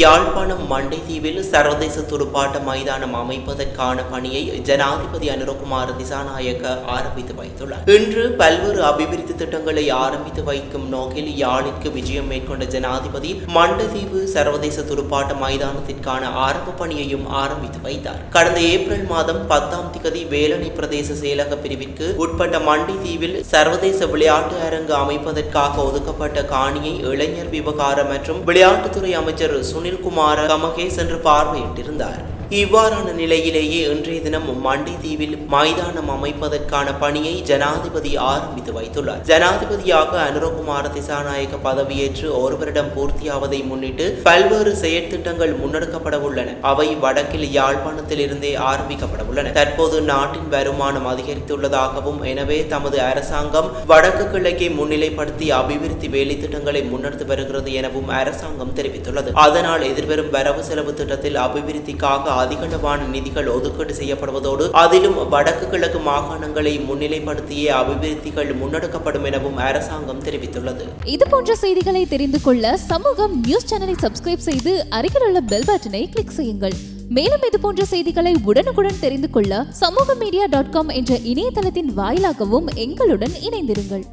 யாழ்ப்பாணம் மண்டைதீவில் சர்வதேச துடுப்பாட்ட மைதானம் அமைப்பதற்கான பணியை ஜனாதிபதி அனுரகுமார் திசாநாயக்க ஆரம்பித்து வைத்துள்ளார். இன்று பல்வேறு அபிவிருத்தி திட்டங்களை ஆரம்பித்து வைக்கும் நோக்கில் யாழிற்கு விஜயம் மேற்கொண்ட ஜனாதிபதி மண்டைதீவு சர்வதேச துடுப்பாட்ட மைதானத்திற்கான ஆரம்ப பணியையும் ஆரம்பித்து வைத்தார். கடந்த ஏப்ரல் மாதம் பத்தாம் திகதி வேலணை பிரதேச செயலக பிரிவிற்கு உட்பட்ட மண்டைதீவில் சர்வதேச விளையாட்டு அரங்கு அமைப்பதற்காக ஒதுக்கப்பட்ட காணியை இளைஞர் விவகாரம் மற்றும் விளையாட்டுத்துறை அமைச்சர் சுனில்குமார கமகே சென்று பார்வையிட்டிருந்தார். இவ்வாறான நிலையிலேயே இன்றைய தினம் மண்டிதீவில் மைதானம் அமைப்பதற்கான பணியை ஜனாதிபதி ஆரம்பித்து வைத்துள்ளார். ஜனாதிபதியாக அனுரகுமார திசாநாயக பதவியேற்று ஒரு வருடம் பூர்த்தியாவதை முன்னிட்டு பல்வேறு செயற்திட்டங்கள் முன்னெடுக்கப்பட உள்ளன அவை வடக்கில் யாழ்ப்பாணத்தில் இருந்தே ஆரம்பிக்கப்பட உள்ளன தற்போது நாட்டின் வருமானம் அதிகரித்துள்ளதாகவும் எனவே தமது அரசாங்கம் வடக்கு கிழக்கை முன்னிலைப்படுத்தி அபிவிருத்தி வேலை திட்டங்களை முன்னெடுத்து வருகிறது எனவும் அரசாங்கம் தெரிவித்துள்ளது. அதனால் எதிர்வரும் வரவு செலவு திட்டத்தில் அபிவிருத்திக்காக அதிகளவான நிதிகள் ஒதுக்கீடு செய்யப்படுவதோடு அதிலும் வடக்கு கிழக்கு மாகாணங்களை முன்னிலைப்படுத்திய அபிவிருத்திகள் முன்னெடுக்கப்படும் எனவும் அரசாங்கம் தெரிவித்துள்ளது. இது போன்ற செய்திகளை தெரிந்து கொள்ள சமூகம் நியூஸ் சேனலை சப்ஸ்கிரைப் செய்து அருகில் உள்ள பெல் பட்டனை கிளிக் செய்யுங்கள். மேலும் இது போன்ற செய்திகளை உடனுக்குடன் தெரிந்து கொள்ள சமூக மீடியா டாட் காம் என்ற இணையதளத்தின் வாயிலாகவும் எங்களுடன் இணைந்திருங்கள்.